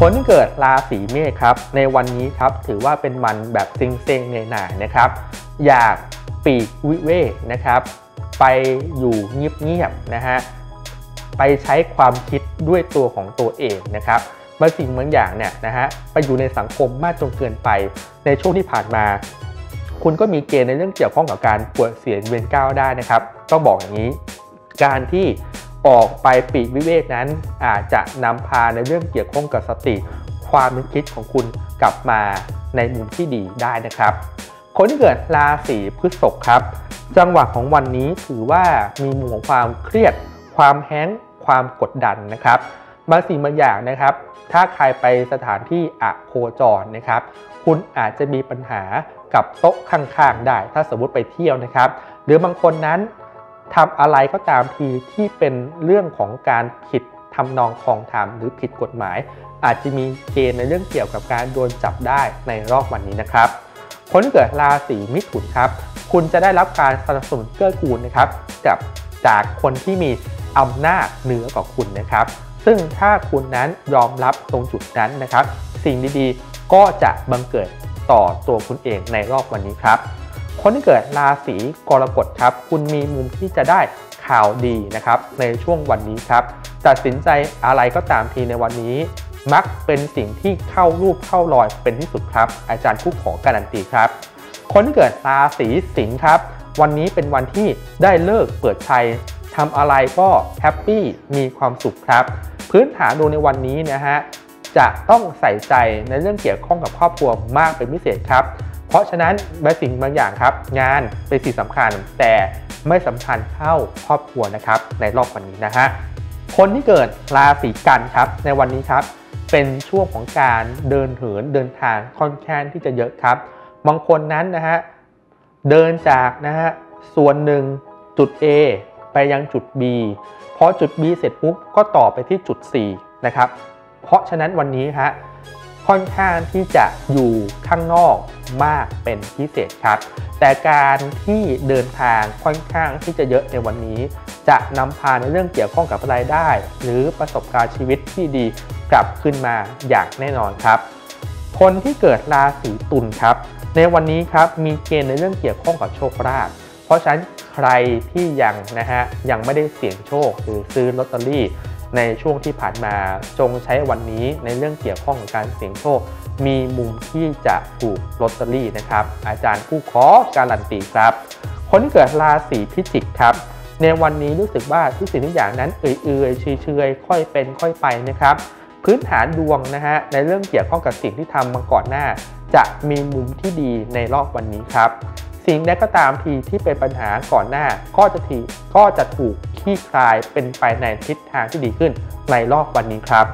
คนที่เกิดราศีเมษครับ ในวันนี้ครับถือว่าเป็นมันแบบเซ็งๆเหน่อยๆนะครับ อยากปีกวิเวกนะครับ ไปอยู่เงียบๆนะฮะไปใช้ความคิดด้วยตัวของตัวเองนะครับบางสิ่งบางอย่างเนี่ยนะฮะไปอยู่ในสังคมมากจนเกินไป ในช่วงที่ผ่านมา คุณก็มีเกณฑ์ในเรื่องเกี่ยวข้องกับการปวดเสียเวียนก้าวได้นะครับ ต้องบอกอย่างนี้ การที่ ออกไปปีกวิเวกนั้นอาจจะนำพาในเรื่องเกี่ยวข้องกับสติ ความนึกคิดของคุณกลับมาในมุมที่ดีได้นะครับ คนที่เกิดราศีพฤษภครับ จังหวะของวันนี้ถือว่ามีมุมของความเครียด ความแห้งความกดดันนะครับบางสิ่งบางอย่างนะครับ ถ้าใครไปสถานที่อะโคจรนะครับ คุณอาจจะมีปัญหากับโต๊ะข้างๆได้ ถ้าสมมติไปเที่ยวนะครับ หรือบางคนนั้น ทำอะไรก็ตามทีที่เป็นเรื่องของการผิดทำนองคลองธรรมหรือผิดกฎหมาย อาจจะมีเกณฑ์ในเรื่องเกี่ยวกับการโดนจับได้ในรอบวันนี้นะครับคนเกิดราศีมิถุนครับ คุณจะได้รับการสนับสนุนเกื้อกูลนะครับกับจากคนที่มีอำนาจเหนือกว่าคุณนะครับ ซึ่งถ้าคุณนั้นยอมรับตรงจุดนั้นนะครับ สิ่งดีๆก็จะบังเกิดต่อตัวคุณเองในรอบวันนี้ครับ คนที่เกิดราศีกรกฎครับ คุณมีมุมที่จะได้ข่าวดีนะครับในช่วงวันนี้ครับ ตัดสินใจอะไรก็ตามทีในวันนี้ มักเป็นสิ่งที่เข้ารูปเข้ารอยเป็นที่สุดครับ อาจารย์คู่ขอการันตีครับ คนที่เกิดราศีสิงห์ครับ วันนี้เป็นวันที่ได้เลิกเปิดชัยทำอะไรก็แฮปปี้มีความสุขครับ พื้นฐานดูในวันนี้นะฮะจะต้องใส่ใจในเรื่องเกี่ยวข้องกับครอบครัวมากเป็นพิเศษครับ ราะฉะนั้นบางสิ่งบางอย่างครับ งานเป็นสิ่งสำคัญ แต่ไม่สำคัญเท่าครอบครัวนะครับ ในรอบวันนี้นะฮะคนที่เกิดราศีกันครับในวันนี้ครับ เป็นช่วงของการเดินเหินเดินทางค่อนข้างที่จะเยอะครับบางคนนั้นนะฮะเดินจากนะฮะส่วนหนึ่งจุด A ไปยังจุด B พอจุด B เสร็จปุ๊บก็ต่อไปที่จุด C นะครับเพราะฉะนั้นวันนี้ฮะ ค่อนข้างที่จะอยู่ข้างนอกมากเป็นพิเศษครับ แต่การที่เดินทางค่อนข้างที่จะเยอะในวันนี้ จะนำพาในเรื่องเกี่ยวข้องกับรายได้ หรือประสบการณ์ชีวิตที่ดีกลับขึ้นมาอย่างแน่นอนครับ คนที่เกิดราศีตุลครับ ในวันนี้ครับมีเกณฑ์ในเรื่องเกี่ยวข้องกับโชคลาภเพราะฉะนั้นใครที่ยังนะฮะยังไม่ได้เสี่ยงโชคหรือซื้อลอตเตอรี่ ในช่วงที่ผ่านมาจงใช้วันนี้ในเรื่องเกี่ยวข้องกับการเสี่ยงโชค มีมุมที่จะถูกลอตเตอรี่นะครับ อาจารย์ผู้ขอการันตีครับ คนที่เกิดราศีพิจิกครับ ในวันนี้รู้สึกว่าทุกสิ่งทุกอย่างนั้นเอื่อยๆเฉยๆค่อยเป็นค่อยไปนะครับ พื้นฐานดวงนะฮะในเรื่องเกี่ยวข้องกับสิ่งที่ทำมาก่อนหน้า จะมีมุมที่ดีในรอบวันนี้ครับ สิ่งใดก็ตามทีที่เป็นปัญหาก่อนหน้าก็จะทีก็จะถูกคลี่คลายเป็นไปในทิศทางที่ดีขึ้นในรอบวันนี้ครับ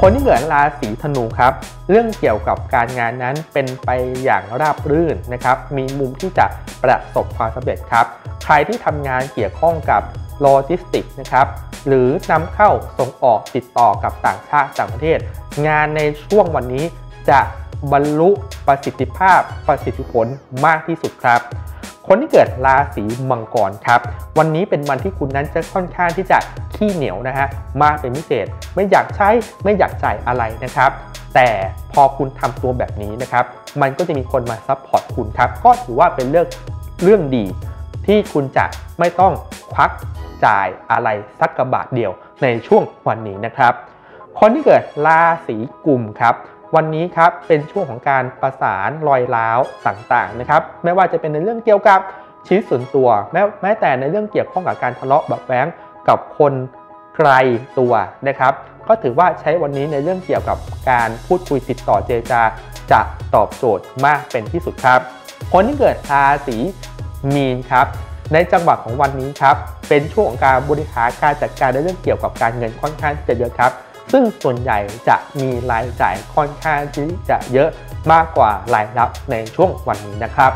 คนที่เกิดราศีธนูครับ เรื่องเกี่ยวกับการงานนั้นเป็นไปอย่างราบรื่นนะครับ มีมุมที่จะประสบความสำเร็จครับ ใครที่ทำงานเกี่ยวข้องกับโลจิสติกนะครับ หรือนำเข้าส่งออกติดต่อกับต่างชาติต่างประเทศ งานในช่วงวันนี้จะ บรรลุประสิทธิภาพประสิทธิผลมากที่สุดครับ คนที่เกิดราศีมังกรครับ วันนี้เป็นวันที่คุณนั้นจะค่อนข้างที่จะขี้เหนียวนะฮะมากเป็นพิเศษ ไม่อยากใช้ไม่อยากจ่ายอะไรนะครับ แต่พอคุณทำตัวแบบนี้นะครับ มันก็จะมีคนมาซัพพอร์ตคุณครับ ก็ถือว่าเป็นเรื่องเรื่องดี ที่คุณจะไม่ต้องควักจ่ายอะไรสักกระบาทเดียวในช่วงวันนี้นะครับ คนที่เกิดราศีกุมครับ วันนี้ครับเป็นช่วงของการประสานรอยร้าวต่างๆนะครับไม่ว่าจะเป็นในเรื่องเกี่ยวกับชีวิตส่วนตัว แม้แม้แต่ในเรื่องเกี่ยวข้องกับการทะเลาะเบาะแว้งกับคนไกลตัวนะครับก็ถือว่าใช้วันนี้ในเรื่องเกี่ยวกับการพูดคุยติดต่อเจรจาจะตอบโจทย์มากเป็นที่สุดครับ คนที่เกิดราศีมีนครับ ในจังหวะของวันนี้ครับ เป็นช่วงของการบริหารการจัดการในเรื่องเกี่ยวกับการเงินค่อนข้างจะเยอะครับ ซึ่งส่วนใหญ่จะมีรายจ่ายค่อนข้างที่จะเยอะมากกว่ารายรับในช่วงวันนี้นะครับ